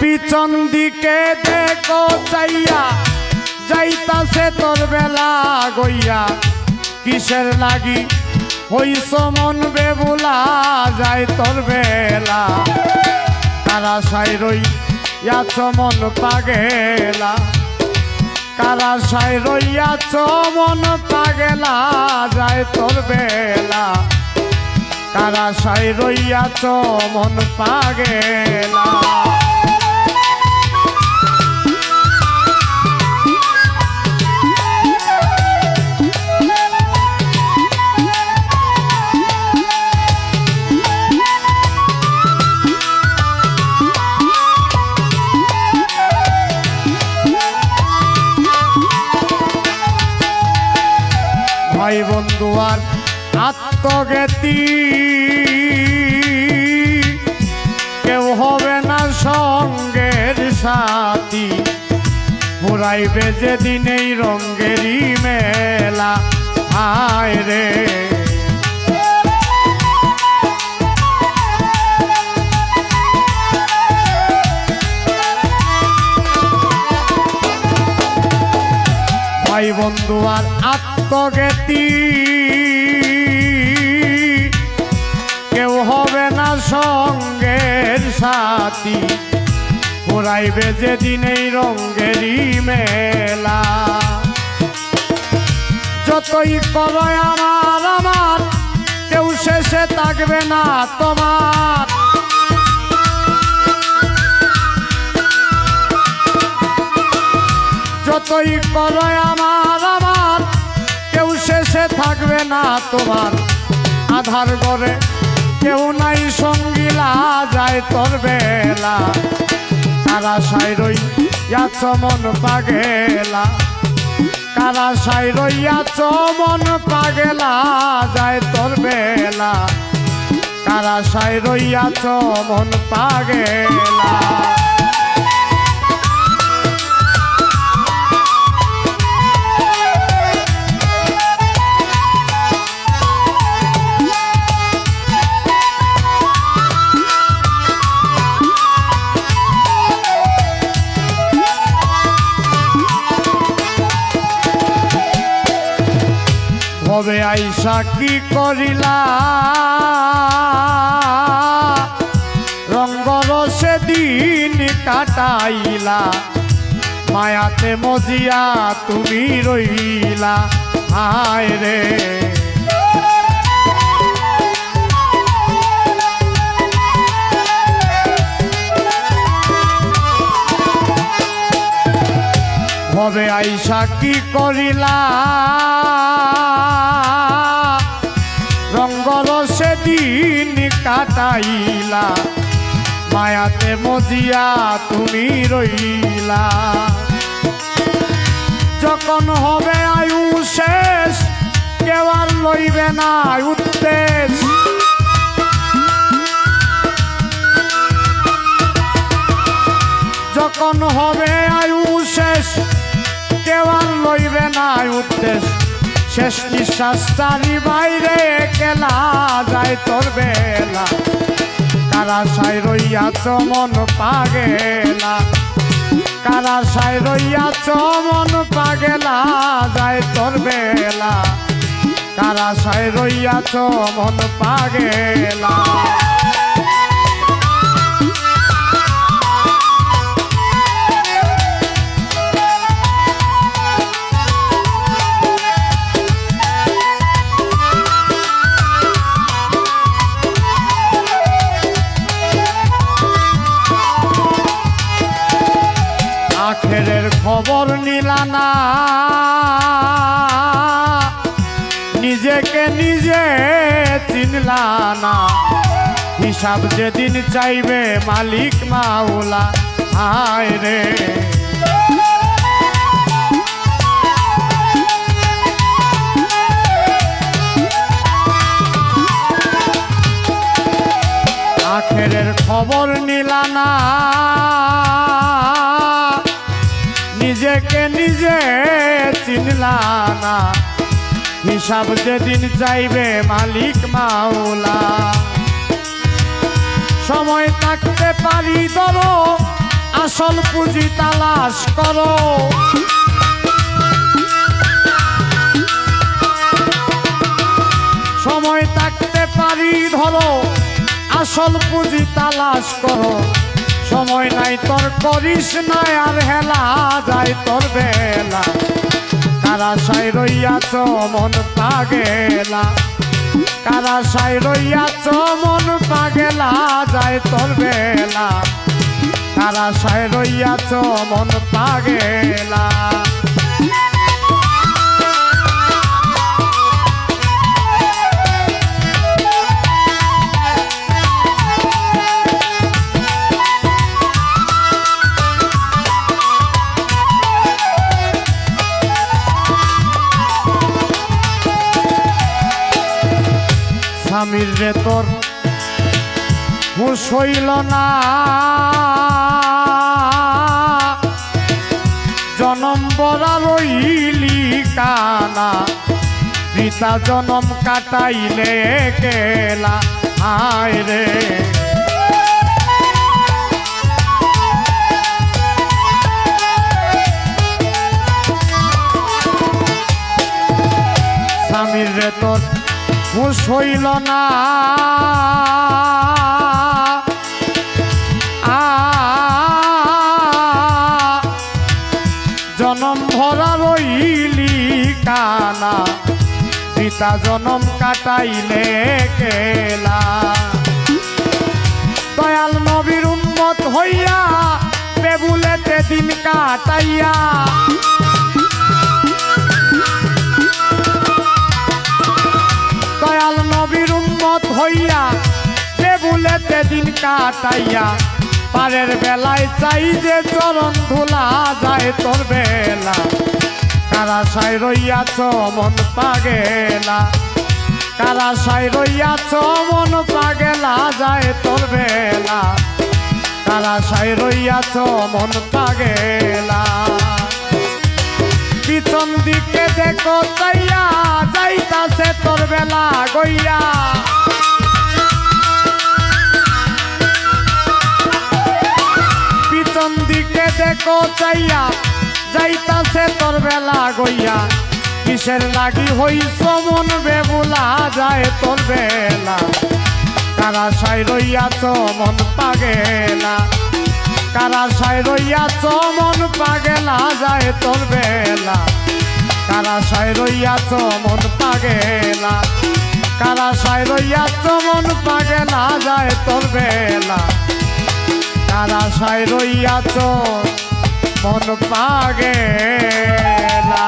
পিছন দিকে দেখো চাইয়া, যাইতাছে তোর বেলা গইয়া। কিসের লাগি? হইস মন বেবুলা, যায় তোর বেলা। তারা সাই রই ইয়াছ মন পাগেলা। কারা সাই রইয়াছ মন পাগেলা, যায় তোর বেলা। কারা সাই রইয়াছ মন পাগেলা। বন্ধু আর কেউ হবে না সঙ্গের সাথী। ফুরাইবে যেদিন এই রঙ্গেরই মেলা। হায় রে। ভাই বন্ধু, আর আত্মজ্ঞাতি কেউ হবে না সঙ্গের সাথী। পুরাইবে যেদিন এই রঙ্গেরই মেলা। যতই করো আমার আমার, কেউ শেষে থাকবে না তোমার। যতই করো থাকবে না তোমার। আধার ঘরে কেউ নাই, সঙ্গীলা যায় তোর বেলা। কারা সাই রই ইয়াছ মন পাগেলা? কারা সাই রই ইয়াছ মন পাগেলা যায় তোর বেলা? কারা সাই রইয়াছ মন পাগেলা? হবে আইসা কি করিলা? রঙ্গর সেদিন কাটাইলা। মায়াতে মজিয়া তুমি রইলা। হায় রে। হবে আইসা কি করিলা? কাটাইলা। মায়াতে মজিয়া তুমি রইলা। যখন হবে আয়ু শেষ, কেউ আর লইবে না উদ্দেশ। যখন হবে আয়ু শেষ, কেউ আর লইবে না উদ্দেশ। শেষ নিঃশ্বাস চারি বাইরে কেলা যায় তোর বেলা। কারা সাই রইয়াছ মন পাগেলা। কারা সাই রইয়াছ মন পাগেলা যায় তোর বেলা। কারা সাই রইয়াছ মন পাগেলা। নিলানা নিজেকে নিজে চিনলা না। হিসাব যেদিন চাইবে মালিক মাওলা হায় রে। খবর নিলানা চিনলা না হিসাব যেদিন চাইবে মালিক মাওলা। সময় থাকতে পারি ধরো, আসল পুঁজি তালাশ করো। সময় থাকতে পারি ধরো, আসল পুঁজি তালাশ করো। সময় নাই তোর করিস না আর হেলা যায় তোর বেলা। কারা সাই রইয়াছ, মন পাগেলা? কারা সাই রইয়াছ, মন পাগেলা, যায় তোর বেলা। কারা সাই রইয়াছ, মন পাগেলা। স্বামীর রে তোর হইল না। জনম বরা রইলি কানা, পিতা জনম কাটাইলে কেলা আয় রে। স্বামীর রে তোর হুশ হইল না জনম ভরা রইলি কানা পিতা জনম কাটাইলে কেলা। দয়াল নবীর উম্মত হইয়া, বেবুলেতে দিন কাটাইয়া টেবুলেতে দিন কাটাইয়া, পারের বেলায় চাই যে চরণ ধুলা যায় তোর বেলা। কারা সাই রইয়াছ, মন পাগেলা। কারা সাই রইয়াছ, মন পাগেলা যায় তোর বেলা। কারা সাই রইয়াছ, মন পাগেলা। পিছন দিকে দেখো চাইয়া, যাইতাছে তোর বেলা গইয়া। দেখো চাইয়া, যাইতাছে তোর বেলা গইয়া। কিসের লাগি হইছ মন বেবুলা, যায় তোর বেলা কারা সাই রইয়াছ মন পাগেলা। কারা সাই রইয়াছ মন পাগেলা, যায় তোর বেলা কারা সাই রইয়াছ মন পাগেলা। কারা সাই রইয়াছ মন পাগেলা, যায় তোর বেলা যার সাই রইয়া তো মন পাগে না।